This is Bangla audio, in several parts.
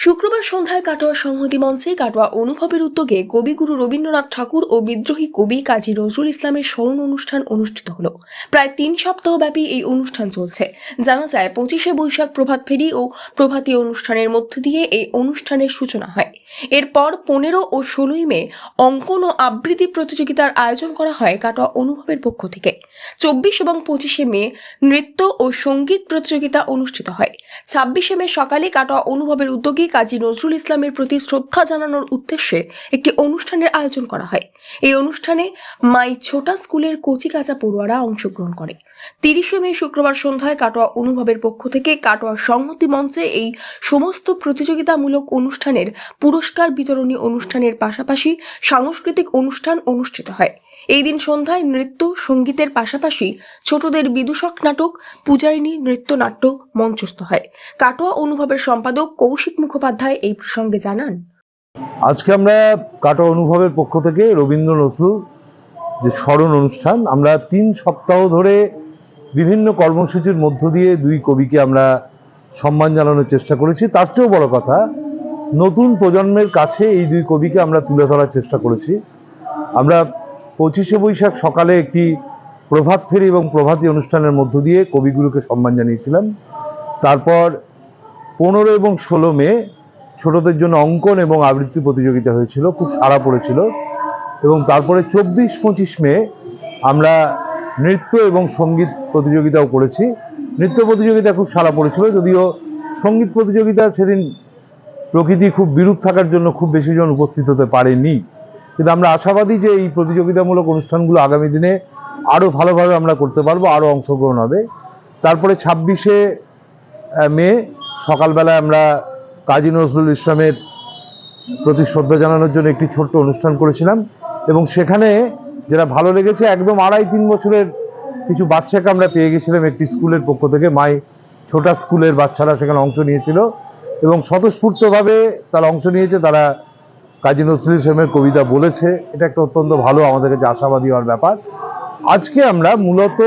শুক্রবার সন্ধ্যায় কাটোয়া সংহতি মঞ্চে কাটোয়া অনুভবের উদ্যোগে কবিগুরু রবীন্দ্রনাথ ঠাকুর ও বিদ্রোহী কবি কাজী নজরুল ইসলামের স্মরণ অনুষ্ঠান অনুষ্ঠিত হল। প্রায় তিন সপ্তাহব্যাপী এই অনুষ্ঠান চলছে। জানা যায়, পঁচিশে বৈশাখ প্রভাত ফেরি ও প্রভাতী অনুষ্ঠানের মধ্য দিয়ে এই অনুষ্ঠানের সূচনা হয়। এরপর পনেরো ও ষোলোই মে অঙ্কন ও আবৃত্তি প্রতিযোগিতার আয়োজন করা হয় কাটোয়া অনুভবের পক্ষ থেকে। চব্বিশ এবং পঁচিশে মে নৃত্য ও সংগীত প্রতিযোগিতা অনুষ্ঠিত হয়। ছাব্বিশে মে সকালে কাটোয়া অনুভবের উদ্যোগে কাজী নজরুল ইসলামের প্রতি শ্রদ্ধা জানানোর উদ্দেশ্যে একটি অনুষ্ঠানের আয়োজন করা হয়। এই অনুষ্ঠানে মাই ছোটা স্কুলের কচিকাচা পড়ুয়ারা অংশগ্রহণ করে। তিরিশে মে শুক্রবার সন্ধ্যায় কাটোয়া অনুভবের পক্ষ থেকে কাটোয়া সংহতি মঞ্চে এই সমস্ত প্রতিযোগিতামূলক অনুষ্ঠানের পুরস্কার বিতরণী অনুষ্ঠানের পাশাপাশি সাংস্কৃতিক অনুষ্ঠান অনুষ্ঠিত হয়। এই দিন সন্ধ্যায় নৃত্য, সঙ্গীতের পাশাপাশি ছোটদের বিদূষক নাটক, পূজারিণী নৃত্যনাট্য মঞ্চস্থ হয়। কাটোয়া অনুভবের সম্পাদক কৌশিক মুখোপাধ্যায় এই প্রসঙ্গে জানান। আজকে আমরা কাটো অনুভবের পক্ষ থেকে রবীন্দ্র নজরুল যে স্মরণ অনুষ্ঠান, আমরা তিন সপ্তাহ ধরে বিভিন্ন কর্মসূচির মধ্য দিয়ে দুই কবিকে আমরা সম্মান জানানোর চেষ্টা করেছি। তার চেয়েও বড় কথা, নতুন প্রজন্মের কাছে এই দুই কবিকে আমরা তুলে ধরার চেষ্টা করেছি। আমরা পঁচিশে বৈশাখ সকালে একটি প্রভাত ফেরি এবং প্রভাতী অনুষ্ঠানের মধ্য দিয়ে কবিগুলোকে সম্মান জানিয়েছিলাম। তারপর পনেরো এবং ষোলো মে ছোটদের জন্য অঙ্কন এবং আবৃত্তি প্রতিযোগিতা হয়েছিল, খুব সারা পড়েছিল। এবং তারপরে চব্বিশ পঁচিশ মে আমরা নৃত্য এবং সংগীত প্রতিযোগিতাও করেছি। নৃত্য প্রতিযোগিতা খুব সারা পড়েছিল, যদিও সংগীত প্রতিযোগিতা সেদিন প্রকৃতি খুব বিরূপ থাকার জন্য খুব বেশি জন উপস্থিত হতে পারেনি। কিন্তু আমরা আশাবাদী যে এই প্রতিযোগিতামূলক অনুষ্ঠানগুলো আগামী দিনে আরও ভালোভাবে আমরা করতে পারব আরও অংশগ্রহণ হবে। তারপরে ছাব্বিশে মে, সকালবেলায় আমরা কাজী নজরুল ইসলামের প্রতি শ্রদ্ধা জানানোর জন্য একটি ছোট্ট অনুষ্ঠান করেছিলাম এবং সেখানে যেটা ভালো লেগেছে, একদম আড়াই তিন বছরের কিছু বাচ্চাকে আমরা পেয়ে গেছিলাম একটি স্কুলের পক্ষ থেকে। মাই ছোটা স্কুলের বাচ্চারা সেখানে অংশ নিয়েছিল এবং স্বতঃস্ফূর্তভাবে তারা অংশ নিয়েছে। তারা কাজী নজরুল ইসলামের কবিতা বলেছে। এটা একটা অত্যন্ত ভালো, আমাদের কাছে আশাবাদী হওয়ার ব্যাপার। আজকে আমরা মূলত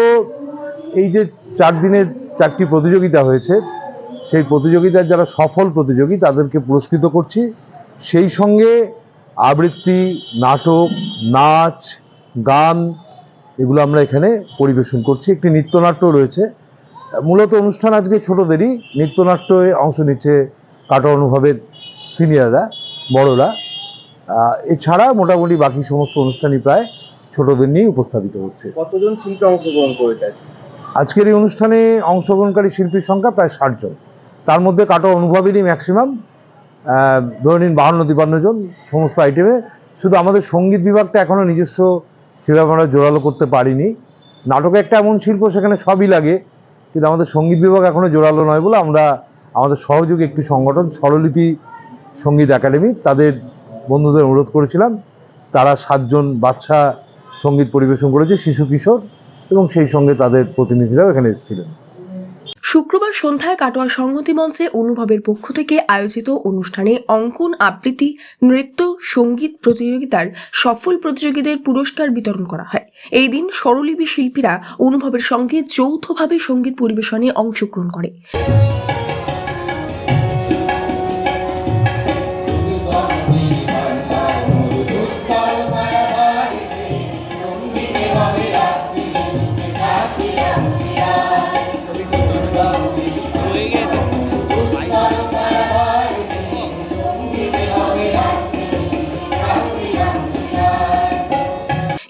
এই যে চার দিনের চারটি প্রতিযোগিতা হয়েছে, সেই প্রতিযোগিতার যারা সফল প্রতিযোগী তাদেরকে পুরস্কৃত করছি। সেই সঙ্গে আবৃত্তি, নাটক, নাচ গান এগুলো আমরা এখানে পরিবেশন করছি। একটি নৃত্যনাট্য রয়েছে। মূলত অনুষ্ঠান আজকে ছোটদেরই। নৃত্যনাট্যে অংশ নিচ্ছে কাটো অনুভবের সিনিয়ররা বড়রা। এছাড়া মোটামুটি বাকি সমস্ত অনুষ্ঠানই প্রায় ছোটদের নিয়েই উপস্থাপিত হচ্ছে। কতজন শিল্পী অংশগ্রহণ করেছে আজকে? আজকের এই অনুষ্ঠানে অংশগ্রহণকারী শিল্পীর সংখ্যা প্রায় ষাট জন। তার মধ্যে কাটো অনুভবেরই ম্যাক্সিমাম ধরে নিন বাহান্ন তিপান্ন জন সমস্ত আইটেমে শুধু আমাদের সংগীত বিভাগটা এখনও নিজস্ব সেভাবে আমরা জোরালো করতে পারিনি। নাটকে একটা এমন শিল্প সেখানে সবই লাগে, কিন্তু আমাদের সংগীত বিভাগ এখনও জোরালো নয় বলে আমরা আমাদের সহযোগী একটি সংগঠন, স্বরলিপি সংগীত একাডেমি, তাদের বন্ধুদের অনুরোধ করেছিলাম। তারা সাতজন বাচ্চা সংগীত পরিবেশন করেছে, শিশু কিশোর, এবং সেই সঙ্গে তাদের প্রতিনিধিরাও এখানে এসেছিলেন। শুক্রবার সন্ধ্যায় কাটোয়া সংহতি মঞ্চে অনুভবের পক্ষ থেকে আয়োজিত অনুষ্ঠানে অঙ্কন আবৃত্তি, নৃত্য, সংগীত প্রতিযোগিতার সফল প্রতিযোগীদের পুরস্কার বিতরণ করা হয়। এই দিন স্বরলিপি শিল্পীরা অনুভবের সঙ্গে যৌথভাবে সংগীত পরিবেশনে অংশগ্রহণ করে।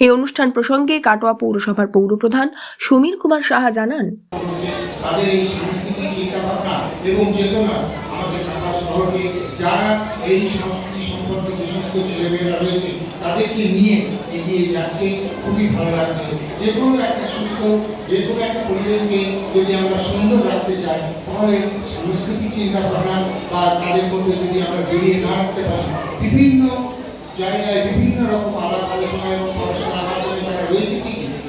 এই অনুষ্ঠান প্রসঙ্গে কাটোয়া পৌরসভার পৌরপ্রধান সমীর কুমার সাহা জানান। তাদেরকে নিয়ে এগিয়ে যাচ্ছে, খুবই ভালো লাগছে। যে কোনো একটা সুস্থ, যে কোনো একটা পরিবেশকে যদি আমরা সুন্দর রাখতে চাই, তাহলে চিন্তাভাবনা বা তাদের মধ্যে যদি আমরা বেরিয়ে না রাখতে পারি, বিভিন্ন জায়গায় বিভিন্ন রকম আলাপ আলোচনা এবং পড়াশোনা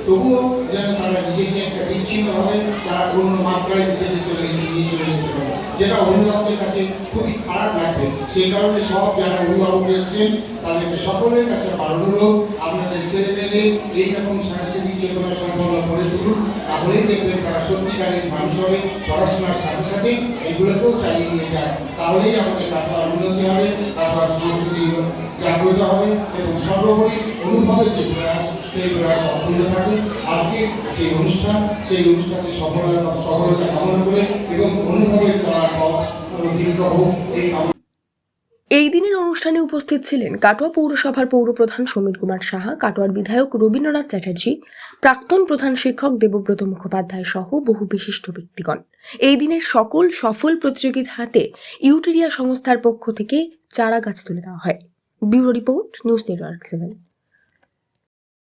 তবুও যেন তারা নিজেকে একটা বিচ্ছিন্নভাবে তারা অন্য মাত্রায় নিজেদের চলে চলে যেতে যেটা অভিভাবকের কাছে খুবই খারাপ লাগছে। সেই কারণে সব যারা অভিভাবক এসছেন তাদেরকে সকলের কাছে অনুরোধ আপনাদের ছেলে মেয়েদের এইরকম সাংস্কৃতিক চেতনা সম্পন্ন করে তুলুন। তাহলেই দেখবেন তারা সত্যিকারের মানুষ হবে, পড়াশোনার সাথে সাথে এগুলোকেও চালিয়ে নিয়ে যায় তাহলেই আমাদের কাঠার উন্নতি হবে কাঠার সংস্কৃতি জাগ্রত হবে এবং সর্বোপরি অনুভবের যে প্রয়াস এই এই দিনের অনুষ্ঠানে উপস্থিত ছিলেন কাটোয়া পৌরসভার পৌরপ্রধান সমীর কুমার সাহা, কাটোয়ার বিধায়ক রবীন্দ্রনাথ চ্যাটার্জি, প্রাক্তন প্রধান শিক্ষক দেবব্রত মুখোপাধ্যায় সহ বহু বিশিষ্ট ব্যক্তিগণ। এই দিনের সকল সফল প্রতিযোগীর হাতে ইউটেরিয়া সংস্থার পক্ষ থেকে চারা গাছ তুলে দেওয়া হয়। Bureau report, news network seven.